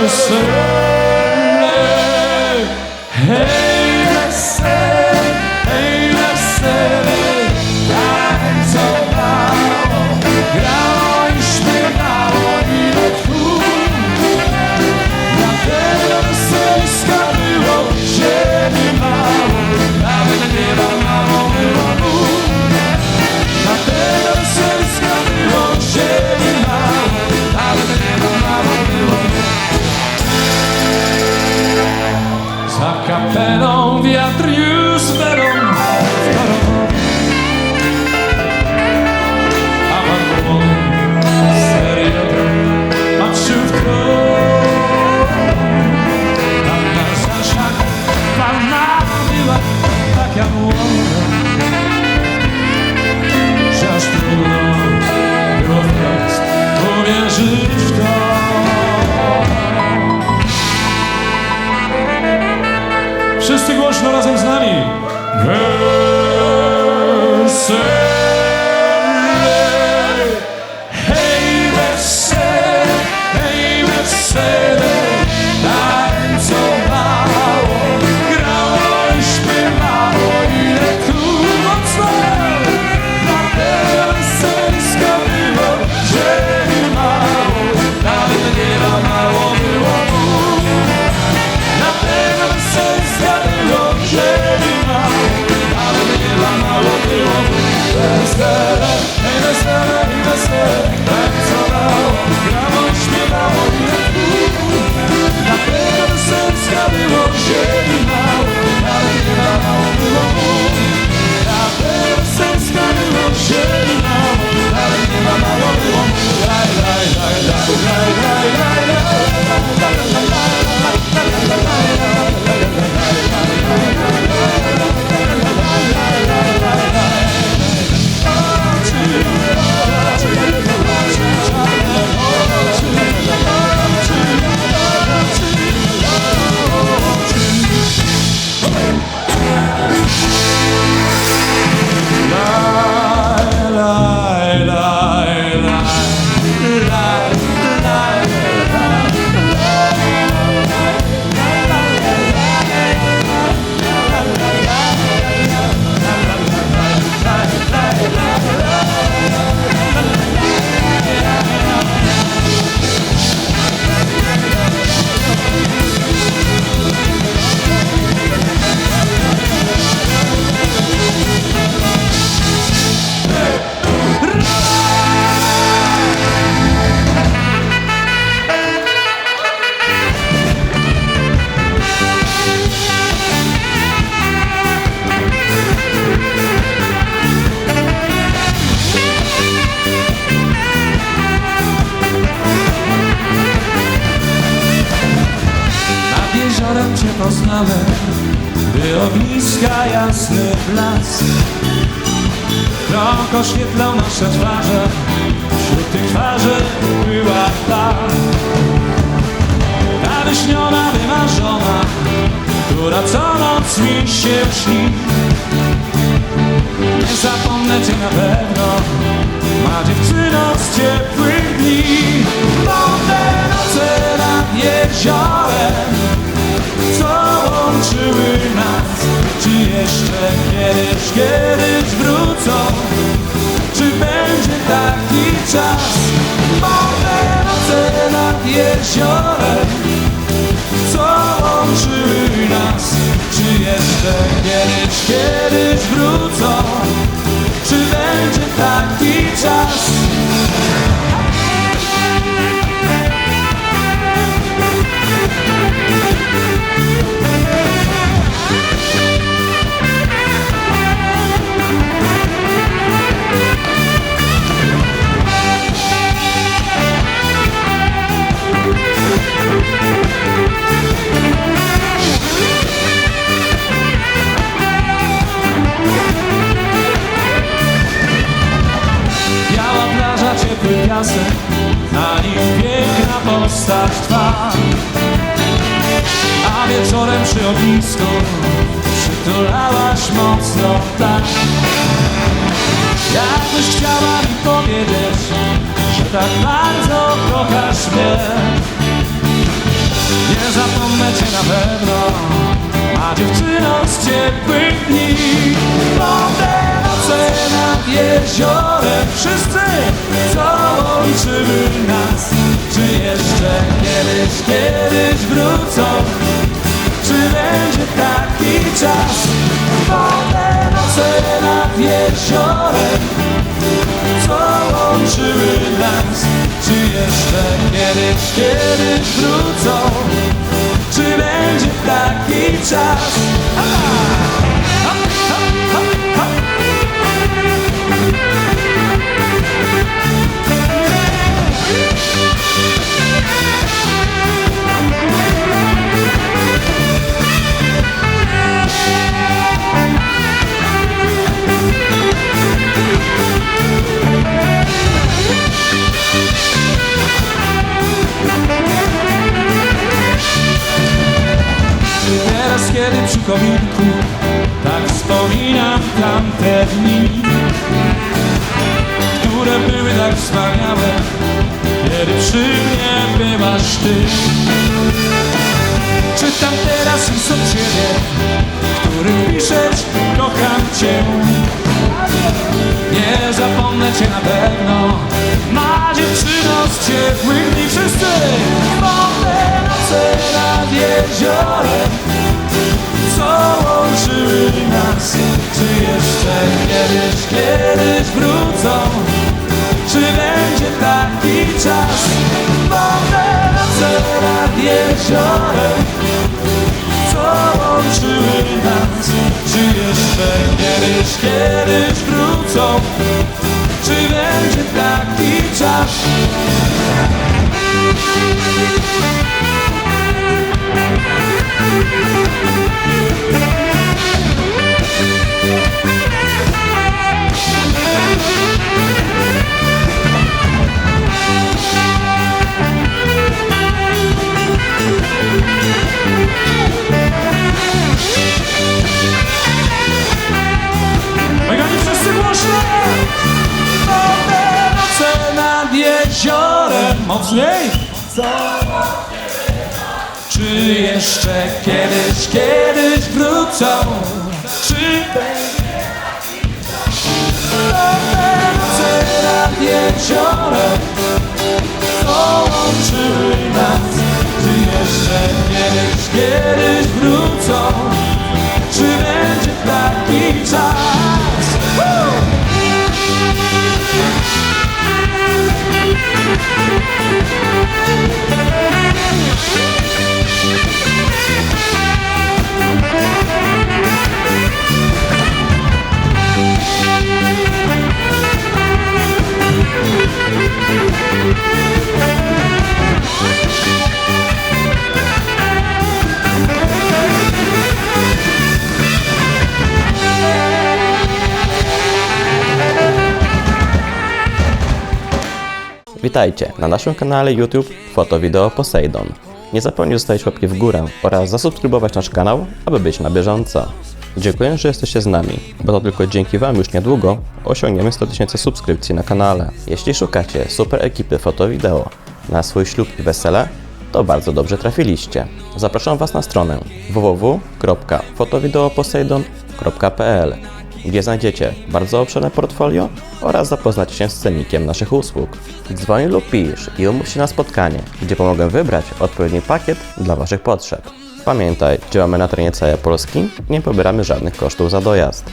Wesele, Za kapelą wiatr już werą Wesele, poznałem, by ogniska jasny blask. Krąg oświetlał nasze twarze, wśród tych twarzy była ta. Ta wyśniona, wymarzona, która co noc mi się śni. Nie zapomnę Cię na pewno, ma dziewczyno z ciepłych dni. Bo te noce nad łączyły nas, czy jeszcze kiedyś, kiedyś wrócą? Czy będzie taki czas? Te noce nad jeziorem, co łączyły nas, czy jeszcze kiedyś, kiedyś wrócą? Czy będzie taki czas? Na nim piękna postać Twa. A wieczorem przy ognisku przytulałaś mocno tak. Jakbyś chciała mi powiedzieć, że tak bardzo kochasz mnie Nie zapomnę cię na pewno A dziewczyno z ciepłych dni nad jeziorem. Wszyscy, co łączyły nas. Czy jeszcze kiedyś, kiedyś wrócą? Czy będzie taki czas? Blonde noce nad jeziorem. Co łączyły nas? Czy jeszcze kiedyś, kiedyś wrócą? Czy będzie taki czas? Ha! Kominku Tak wspominam tamte dni Które były tak wspaniałe Kiedy przy mnie byłaś ty. Czytam teraz list od ciebie Który piszesz kocham cię. Nie zapomnę cię na pewno. Ma dziewczyno z ciepłych czas Wodne noce nad jeziorem co łączyły nas? Czy jeszcze kiedyś, kiedyś wrócą? Czy będzie taki czas Mocniej! Czy jeszcze kiedyś, kiedyś wrócą? Czy Nowe noce nad jeziorem Witajcie na naszym kanale YouTube Foto Wideo Poseidon. Nie zapomnij zostawić łapki w górę oraz zasubskrybować nasz kanał, aby być na bieżąco. Dziękuję, że jesteście z nami, bo to tylko dzięki Wam już niedługo osiągniemy 100 tysięcy subskrypcji na kanale. Jeśli szukacie super ekipy foto wideo na swój ślub i wesele, to bardzo dobrze trafiliście. Zapraszam Was na stronę www.fotowideoposeidon.pl gdzie znajdziecie bardzo obszerne portfolio oraz zapoznacie się z cennikiem naszych usług. Dzwoń lub pisz i umów się na spotkanie, gdzie pomogę wybrać odpowiedni pakiet dla Waszych potrzeb. Pamiętaj, działamy na terenie całej Polski nie pobieramy żadnych kosztów za dojazd.